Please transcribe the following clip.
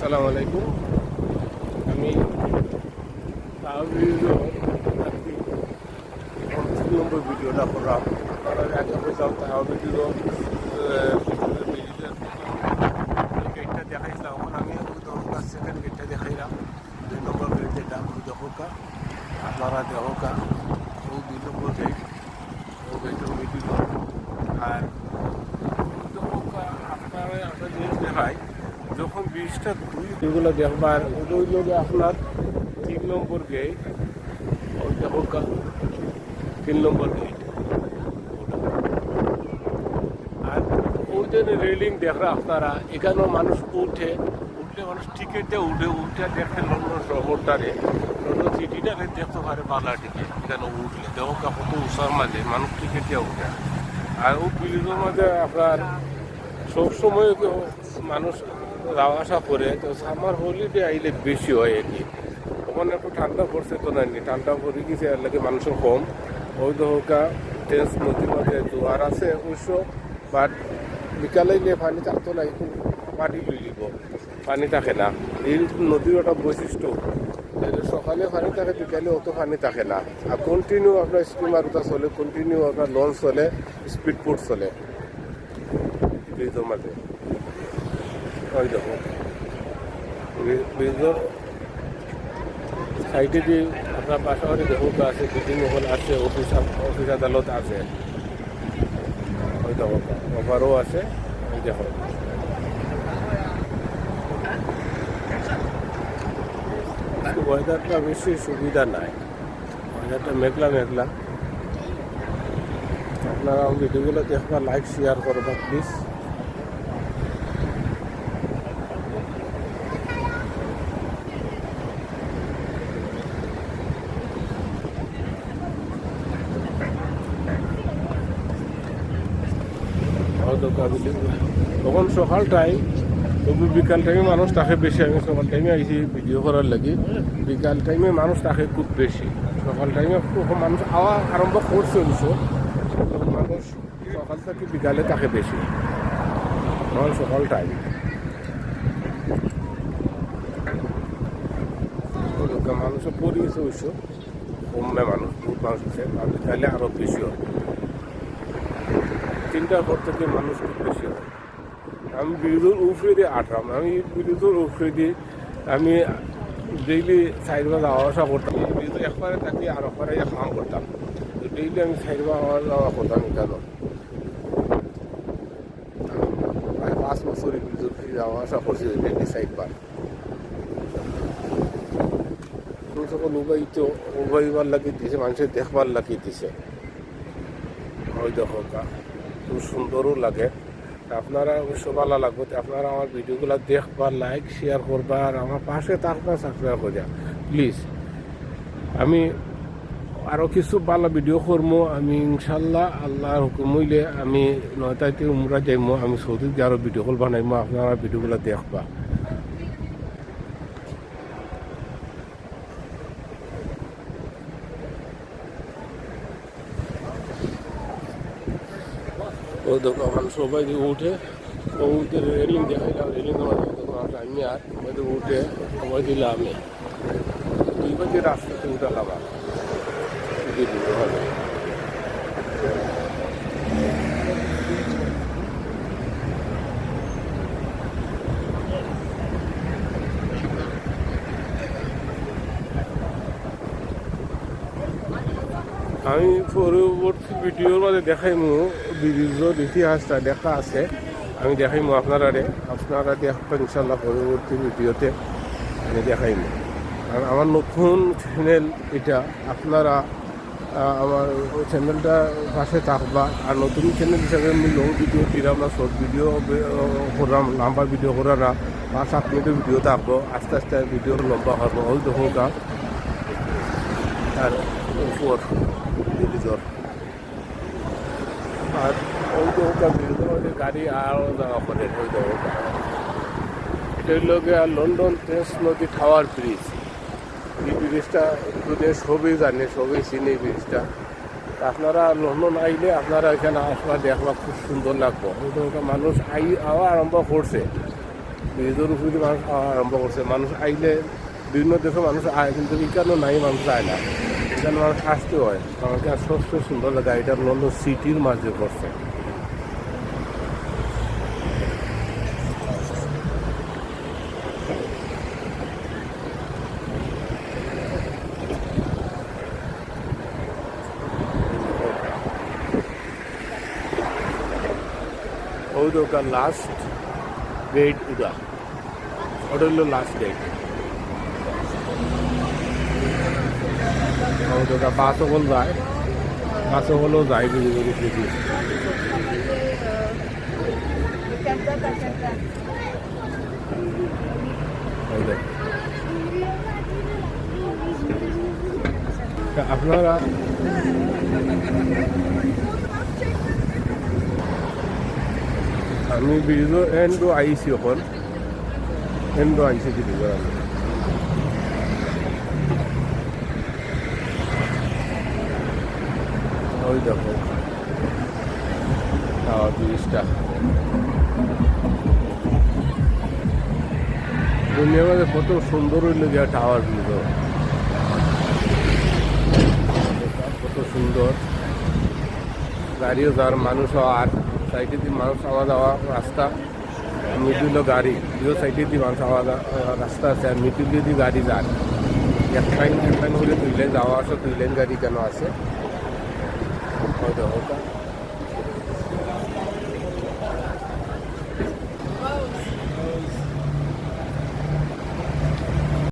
আসসালামু আলাইকুম। আমি নম্বর ভিডিওটা করলাম করার আগে বললাম তাহবিজ গেটটা দেখাইছিলাম এখন আমি সেকেন্ড গেটটা দেখাইলাম। দুই নম্বর গেট যেটা দেখোকা, আপনারা দেখোকা। ও দুই নম্বর গেট ভিডিও আর দেখোকা আপনারা একটা জিনিস দেখায় যখন ব্রিজটা দুই এগুলো দেখবার ওই লোকে আপনার তিন নম্বর গেট ওই দেখোকা তিন নম্বর গেট আর ওই যে রেলিং দেখরা আপনারা, এখানেও মানুষ উঠে, উঠলে মানুষ টিকিট উঠে উঠে দেখে লন্ডন শহরটারে। লন্ডন সিটিটারে দেখতে পারে বালাটিকে এখানে উঠলে। দেখো কত উষার মাঝে, মানুষ টিকিট উঠে। আর ও ব্রিজের মাঝে আপনার সবসময় মানুষ যাওয়া আসা করে, তো সামার হলিডে আইলে বেশি হয় আর কি ওখানে একটু ঠান্ডা পড়ছে তো নাই ঠান্ডা পড়ে গেছে আর লাগে মানুষের কম। ওই তো হোকা টেন্স নদীর মাঝে জোয়ার আছে অবশ্য বাট বিকালে গিয়ে পানি থাকতো না, একটু মাটি দিব। পানি থাকে না। এই নদীর একটা বৈশিষ্ট্য সকালে পানি থাকে, বিকালে অত পানি থাকে না। আর কন্টিনিউ আপনার স্টিমার ওটা চলে কন্টিনিউ আপনার লঞ্চ চলে স্পিড বোট চলে। মাঝে ওই ব্রিজের সাইডে যে আপনার পাশাপাশি আছে বিল্ডিং মহল আছে অফিস অফিস আদালত আছে। ওই দেখো আছে দেখো। ওয়েদারটা বেশি সুবিধা নাই। ওয়েদারটা মেঘলা মেঘলা। আপনারা ভিডিওগুলো দেখবা লাইক শেয়ার করবা প্লিজ তখন সকাল টাইম, তবু বিকাল টাইমে মানুষ তাকে বেশি আমি সকাল টাইমে আইছি ভিডিও করার লাগি। বিকাল টাইমে মানুষ তাকে খুব বেশি। সকাল টাইমে মানুষ আওয়া আরম্ভ করছে মানুষ সকাল থেকে বিকালে তাকে বেশি। তখন সকাল টাইম। মানুষের পরিবেশ অবশ্য। কমবে মানুষ, বহুত মানুষ আছে। বিকালে আরও বেশি হবে। তিনটার পর থেকে মানুষ খুব বেশি হয়। আমি বিরুদ্ধের উপরে দিয়ে আটলাম আমি বিরুদ্ধের উপরে দিয়ে আমি ডেইলি বা যাওয়া আসা করতাম। বিরুদ্ধ একবারে থাকি আর একবারে খাওয়া করতাম। ডেইলি আমি সাইড বা যাওয়া করতাম এখানে প্রায় পাঁচ বছর বিরুদ্ধ যাওয়া আসা করছি ডেইলি সাইড বার তো তখন উবাই তো উবাইবার লাগিয়ে দিছে, মানুষের দেখবার লাগিয়ে দিছে। ওই দেখো খুব সুন্দরও লাগে। আপনারা অবশ্য ভালো লাগবে। আপনারা আমার ভিডিওগুলো দেখবা লাইক শেয়ার করবা, আর আমার পাশে থাকবা সাবস্ক্রাইব করিয়া প্লিজ আমি আরও কিছু ভালো ভিডিও করব। আমি ইনশাল্লাহ আল্লাহর হুকুম হইলে আমি নয়টাতে উমরা যাইমো আমি সৌদিতে আরও ভিডিও কল বানাইমো আপনারা ভিডিওগুলো দেখবা। ও দোকান সবাই যে উঠে, ও উঠে রেলিং দেখাইলাম রেলিং দোকান আমি আর ওদের উঠে সবাই দিলে আমি। দুই বাজে রাস্তাতে উঠালাম আর দিয়ে হবে আমি পরবর্তী ভিডিওর মাঝে দেখাইমু। ব্রিজের ইতিহাসটা দেখা আছে। আমি দেখাইমু আপনারা আপনারা দেখবেন ইনশাল্লাহ পরবর্তী ভিডিওতে আমি দেখাইমু। আর আমার নতুন চ্যানেল এটা আপনারা আমার চ্যানেলটা পাশে থাকবা। আর নতুন চ্যানেল হিসাবে আমি লং ভিডিও দিলাম না শর্ট ভিডিও করলাম লম্বা ভিডিও করা না। পাঁচ, সাত মিনিটের ভিডিও থাকব। আস্তে আস্তে ভিডিও লম্বা হব। ওই দেখো আর উপর আর ওই ওটা ব্রিজের গাড়ি আরও যাওয়া করে ওই ওটা। এটা হইল গিয়া লন্ডন টেন্স নদী টাওয়ার ব্রিজ এই ব্রিজটা দুনিয়া সবই জানে সবই চিনে ব্রিজটা আপনারা লন্ডন আইলে আপনারা এখানে আসবা, দেখবা খুব সুন্দর লাগবো। মানুষ আই, আওয়া আরম্ভ করছে। ব্রিজের উপরে মানুষ আওয়া আরম্ভ করছে। মানুষ আইলে বিভিন্ন দেশের মানুষ আয়, কিন্তু এখানেও নাই, মানুষ আয় না। এখানে মানুষ আসতে হয়। আমাকে সবচেয়ে সুন্দর লাগে এটা লন্ডন সিটির মাঝে তো ওটা লাস্ট গেট উদা। ওটা হলো লাস্ট গেট ওগুলো যায়। বাস ওগুলো যায় বিভিন্ন উপরে ওই দেখ। তা আপনারা আমি ব্রিজৰ এণ্ডো আহিছোঁ অকণ এণ্ডো আহিছে কি আমি ওই দেখো। টাওয়ার ব্রিজটা দুনিয়ার মধ্যে কত সুন্দর হইল গিয়া টাওয়ার ব্রিজ কত সুন্দর। গাড়িও যার মানুষও আর। সাইডে দিয়ে মানুষ আওয়া যাওয়া রাস্তা। মিডিল গাড়ি দুটো সাইডে দিয়ে মানুষ আওয়া রাস্তা আছে। আর মিডিল দিয়ে গাড়ি যায় এক লাইন এক লাইন হলে দুই লাইন যাওয়া আসা দুই লাইন গাড়ি কেন আছে হয়তো ওটা